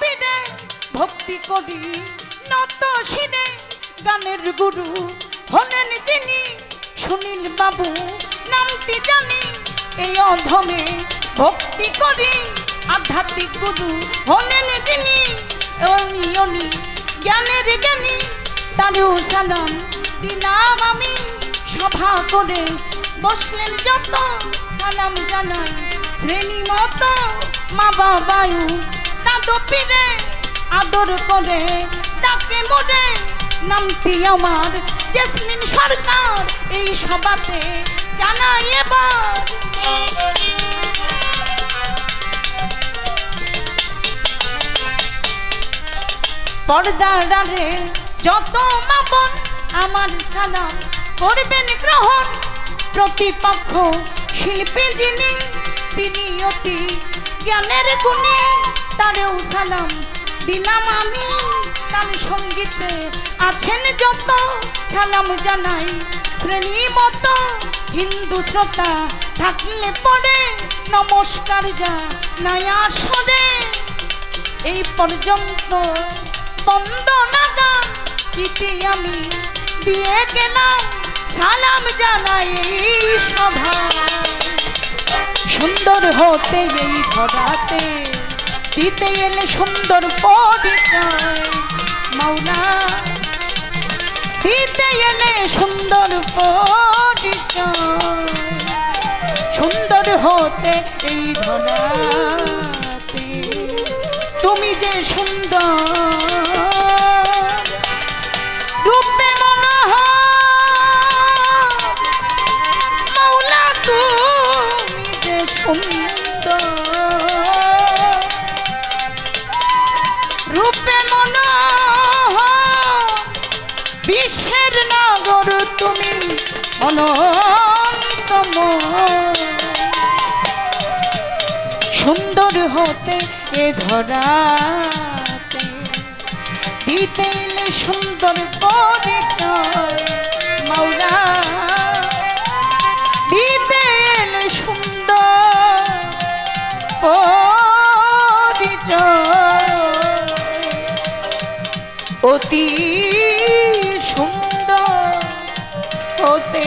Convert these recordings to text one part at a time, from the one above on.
পীরে ভক্তি করি নত শিরে গানের গুরু হলেন যিনি, সুনীল বাবু নামটি জানি। এই অধমে ভক্তি করি, আধ্যাত্মিক গুরু হলেন অনি অনি জ্ঞানের জ্ঞানী, তারেও সালাম দিলাম আমি। সভা করে বসলেন যত, সালাম জানাই শ্রেণি মতো মা বাবায়ু তাদ পীরে আদর করে ডাকে মোড়ে নামটি আমার জেসমিন সরকার, এই সভাতে জানাই এবার। পর্দার যত মাপন আমার সালাম করবেন গ্রহণ। প্রতিপক্ষ শিল্পী যিনি, তিনি অতি জ্ঞানের গুণী। তারেও সালাম দিলাম আমি তার সঙ্গীতে। আছেন যত সালাম জানাই। শ্রেণি মতো হিন্দু শ্রোতা, থাকলে পরে নমস্কার যা নয়া সরে এই পর্যন্ত বন্দনা গান গীতি আমি দিয়ে গেলাম। সালাম জানাই এই সভা সুন্দর হতে এই ধরাতে দিতে এলে সুন্দর পরিচয় মাওলা দিতে এলে সুন্দর পরিচয় সুন্দর হতে এই ধরাতে তুমি যে সুন্দর মৌলা সুন্দর। অনন্তময়। সুন্দর হতে এ ধরাতে দিতে সুন্দর পরিচয় মাওলা। দিতে সুন্দর পরিচয় অতি সুন্দর হতে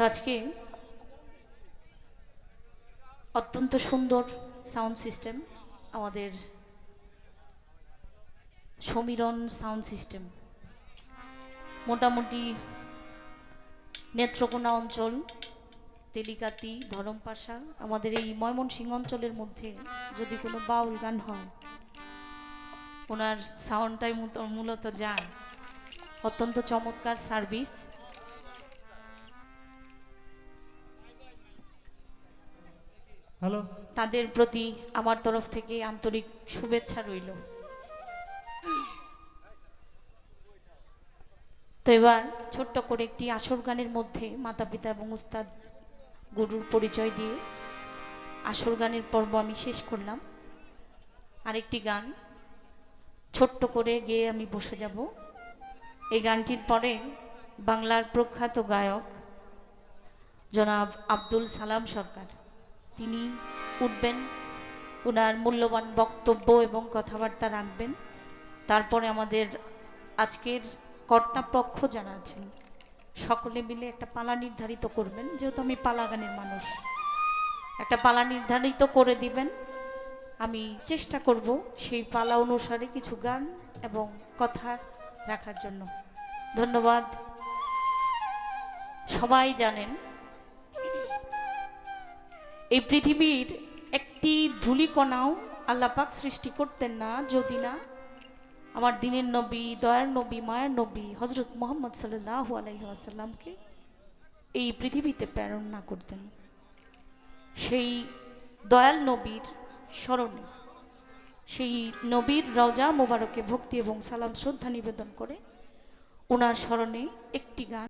তো আজকে অত্যন্ত সুন্দর সাউন্ড সিস্টেম আমাদের সমীরণ সাউন্ড সিস্টেম। মোটামুটি নেত্রকোনা অঞ্চল, তেলিকাতি, ধরমপাশা, আমাদের এই ময়মনসিংহ অঞ্চলের মধ্যে যদি কোনো বাউল গান হয়, ওনার সাউন্ডটাই মূলত- যায় অত্যন্ত চমৎকার সার্ভিস। হ্যালো। তাদের প্রতি আমার তরফ থেকে আন্তরিক শুভেচ্ছা রইল। তো এবার ছোট্ট করে একটি আসর গানের মধ্যে মাতা পিতা এবং উস্তাদ গুরুর পরিচয় দিয়ে আসর গানের পর্ব আমি শেষ করলাম। আরেকটি গান, ছোট্ট করে গেয়ে আমি বসে যাব। এই গানটির পরে বাংলার প্রখ্যাত গায়ক জনাব আব্দুল সালাম সরকার। তিনি উঠবেন ওনার মূল্যবান বক্তব্য এবং কথাবার্তা রাখবেন। তারপরে আমাদের আজকের কর্তাপক্ষ যারা আছেন, সকলে মিলে একটা পালা নির্ধারিত করবেন। যেহেতু আমি পালা গানের মানুষ, একটা পালা নির্ধারিত করে দিবেন। আমি চেষ্টা করব সেই পালা অনুসারে কিছু গান এবং কথা রাখার জন্য। ধন্যবাদ। সবাই জানেন এই পৃথিবীর একটি ধূলিকণাও আল্লাপাক সৃষ্টি করতেন না, যদি না আমার দিনের নবী, দয়ার নবী, মায়ের নবী হজরত মোহাম্মদ সাল্লাহ আলহি আসাল্লামকে এই পৃথিবীতে প্রেরণ না করতেন। সেই দয়াল নবীর স্মরণে, সেই নবীর রজা মোবারকে ভক্তি এবং সালাম, শ্রদ্ধা নিবেদন করে ওনার স্মরণে একটি গান